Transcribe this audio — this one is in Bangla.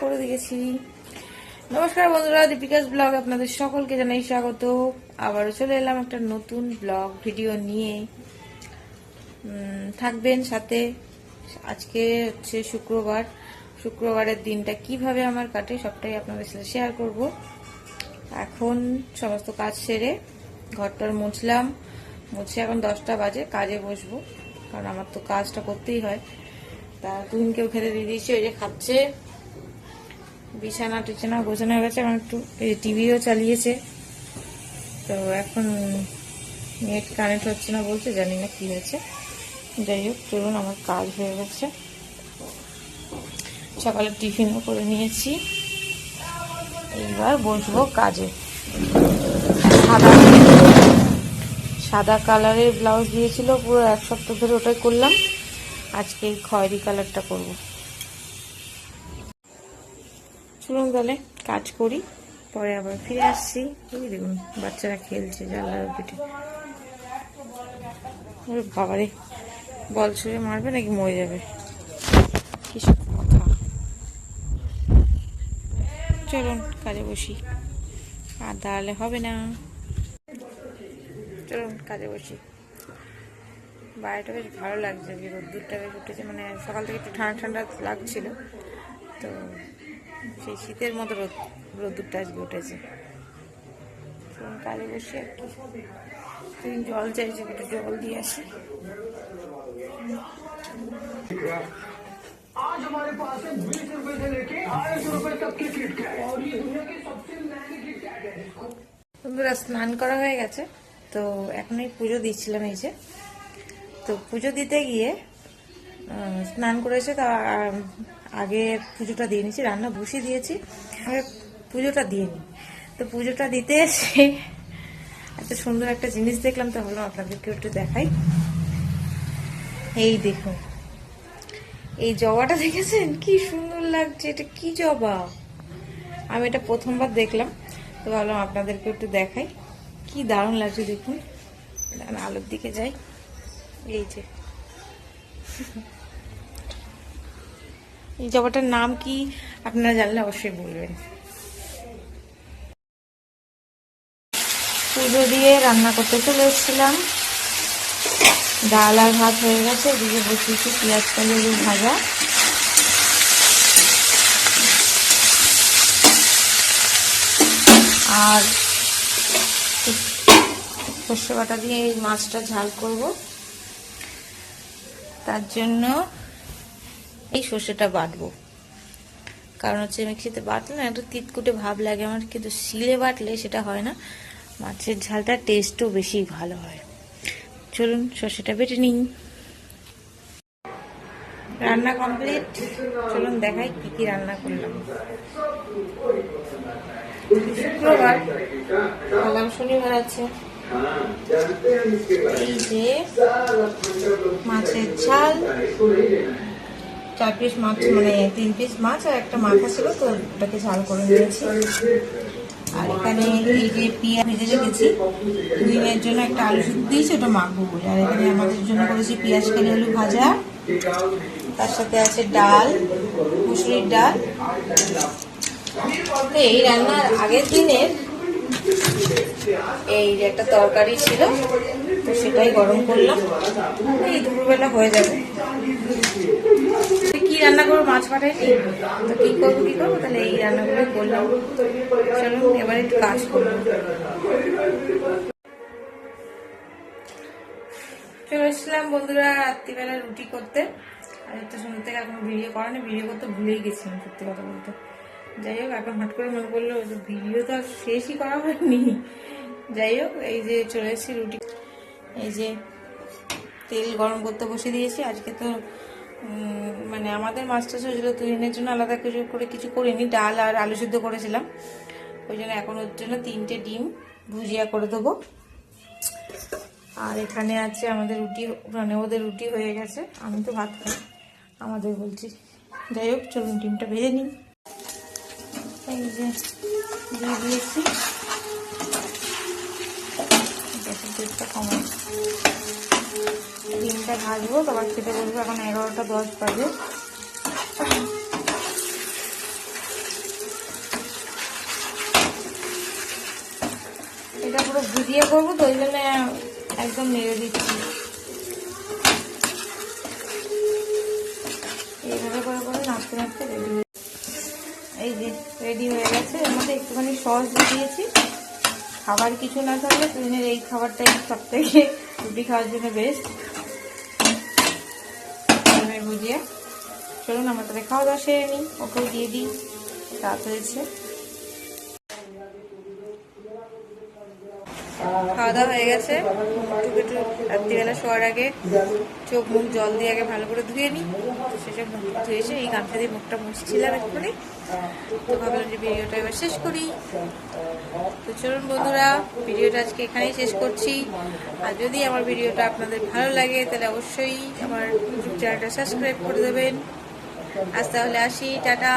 করে দিয়েছি। নমস্কার বন্ধুরা, দীপিকাস ব্লগ আপনাদের সকলকে জানাই স্বাগত। আবারও চলে এলাম একটা নতুন ব্লগ ভিডিও নিয়ে। থাকবেন সাথে। আজকে হচ্ছে শুক্রবার। শুক্রবারের দিনটা কীভাবে আমার কাটে সবটাই আপনাদের সাথে শেয়ার করব। এখন সমস্ত কাজ সেরে ঘরটার মুছলাম। মুছে এখন দশটা বাজে, কাজে বসবো। কারণ আমার তো কাজটা করতেই হয়। তা তুহিনকেও খেতে দিয়ে দিয়েছি, ওই যে খাচ্ছে। বিছানা টিছানা গোছানো হয়ে গেছে, এখন একটু টিভিও চালিয়েছে। তো এখন নেট কানেক্ট হচ্ছে না বলছে জানি না কি হয়েছে। যাই হোক, চলুন, আমার কাজ হয়ে গেছে। সকালে টিফিনও করে নিয়েছি। এইবার বসবো কাজে। সাদা সাদা কালারের ব্লাউজ দিয়েছিল, পুরো এক সপ্তাহ ধরে ওটাই করলাম। আজকে এই খয়েরি কালারটা করব। চলুন তাহলে কাজ করি। পরে আবার ফিরে আসছি। এই দেখুন, বাচ্চারা খেলছে জানলার পিঠে। ওরে বাবারে, বল ছুঁড়ে মারবে নাকি মরে যাবে? কি সব কথা। চলুন, কাজে বসি। আর দাঁড়ালে হবে না। চলুন, কাজে বসি। বাড়িটা বেশ ভালো লাগছে রোদ্দুরটা বেশ উঠেছে। মানে সকাল থেকে একটু ঠান্ডা ঠান্ডা লাগছিল। তো সেই শীতের মতো রোদ রোদ্দুরটা আজকে উঠেছে চলুন কাজে বসি আর কি তুই জল চাইছে একটু জল দিয়ে আসি आज हमारे पास है बीस रुपए से लेके अढ़ाई सौ रुपए तक की किट कैट और ये दुनिया की सबसे महंगी किट कैट है जिसको বন্ধুরা স্নান করা হয়ে গেছে তো এখন এই পুজো দিচ্ছিলাম এই যে তো পুজো দিতে গিয়ে আহ, স্নান করেছে তা আহ, আগে পুজোটা দিয়ে নিয়েছি, রান্না বসিয়ে দিয়েছি। আগে পুজোটা দিয়ে নিই তো পুজোটা দিতে এসে এত সুন্দর একটা জিনিস দেখলাম, তো ভাবলাম আপনাদেরকে একটু দেখাই। এই দেখুন, এই জবাটা দেখেছেন? কি সুন্দর লাগছে, এটা কি জবা? আমি এটা প্রথমবার দেখলাম, তো ভাবলাম আপনাদেরকে একটু দেখাই। কি দারুণ লাগছে দেখুন। আলোর দিকে যাই। এই যে। এই জবাটার নাম কি আপনারা জানলে অবশ্যই বলবেন। পুজো দিয়ে রান্না করতে চলে এসেছিলাম। ডাল আর ভাত হয়ে গেছে, এদিকে বসিয়েছি পেঁয়াজ কালের ভাজা। আর সর্ষে বাটা দিয়ে এই মাছটা ঝাল করব। তার জন্য এই সর্ষেটা বাটবো। কারণ হচ্ছে মিক্সিতে বাটলে না, একটু তিতকুটে ভাব লাগে আমার, কিন্তু শিলে বাটলে সেটা হয় না। মাছের ঝালটা টেস্টও বেশি ভালো হয়। চলুন সর্ষেটা বেটে নিন রান্না কমপ্লিট চলুন দেখাই কি কি রান্না করলাম। শুক্রবার আগাম শনিবার আছে। এই যে মাছের ঝাল চার পিস মাছ মানে তিন পিস মাছ আর একটা মাথা ছিল, তো ওটাকে ঝাল করে নিয়েছি। আর এখানে এই যে পিঁয়াজ ভেজে রেখেছি, ডিমের জন্য একটা আলু সিদ্ধ দিয়েছি, ওটা মাখবো বলে। আর এখানে আমাদের জন্য করেছি পেঁয়াজ কালি আলু ভাজা। তার সাথে আছে ডাল, মুসুরির ডাল। তো এই রান্নার আগের দিনের এই যে একটা তরকারি ছিল, তো সেটাই গরম করলাম। এই দুপুরবেলা হয়ে যাবে। করব মাছ পাঠাইনি তো কি করব কি করব? তাহলে এই রান্নাগুলো করলাম। চলুন, এবার একটু কাজ করব। চলে এসেছিলাম বন্ধুরা রাত্রিবেলা রুটি করতে। আর একটা সুন্দর থেকে এখন ভিডিও করেনি ভিডিও করতে ভুলেই গেছিলাম, সত্যি কথা বলতে। যাই হোক, এখন হট করে মনে করল ভিডিও তো আর শেষই করা হয়নি। যাই হোক, এই যে চলে এসেছি রুটি। এই যে তেল গরম করতে বসে দিয়েছি, আজকে তো মানে আমাদের মাছটা হয়েছিল তুহিনের জন্য আলাদা কিছু করে কিছু করিনি, ডাল আর আলু সিদ্ধ করেছিলাম। ওই জন্য এখন ওর জন্য তিনটে ডিম ভুজিয়া করে দেবো। আর এখানে আছে আমাদের রুটি মানে ওদের রুটি হয়ে গেছে। আমি তো ভাত খাই, আমাদের বলছি। যাই হোক, চলুন ডিমটা ভেজে নিন এই যে, দিয়ে দিয়েছি। কমাই এটা ভাজবো তারপর খেতে বসবো এখন এগারোটা দশ বাজে। এটা পুরো ভিজিয়ে করব তো, ওই জন্য একদম নেড়ে দিচ্ছি। এইভাবে করে করে নাচতে নাচতে রেডি এই যে রেডি হয়ে গেছে। এর মধ্যে একটুখানি সস দিয়েছি। খাবার কিছু না থাকলে ট্রেনের এই খাবারটাই সব থেকে রুটি খাওয়ার জন্য বেস্ট ডিমের চলুন আমরা তাদের খাওয়া দাওয়া সেরে নিই। ওকেও দিয়ে দিই। রাত হয়েছে। খাওয়া দাওয়া হয়ে গেছে। একটু একটু রাত্রিবেলা শোয়ার আগে চোখ মুখ জল দিয়ে আগে ভালো করে ধুয়ে নিই। সেসব মুখ ধুয়ে এসে এই গামছা দিয়ে মুখটা মুছছিলাম এক্ষুনি। তো ভাবলাম যে ভিডিওটা এবার শেষ করি। তো চলুন বন্ধুরা, ভিডিওটা আজকে এখানেই শেষ করছি। আর যদি আমার ভিডিওটা আপনাদের ভালো লাগে, তাহলে অবশ্যই আমার ইউটিউব চ্যানেলটা সাবস্ক্রাইব করে দেবেন। আজ তাহলে আসি, টাটা।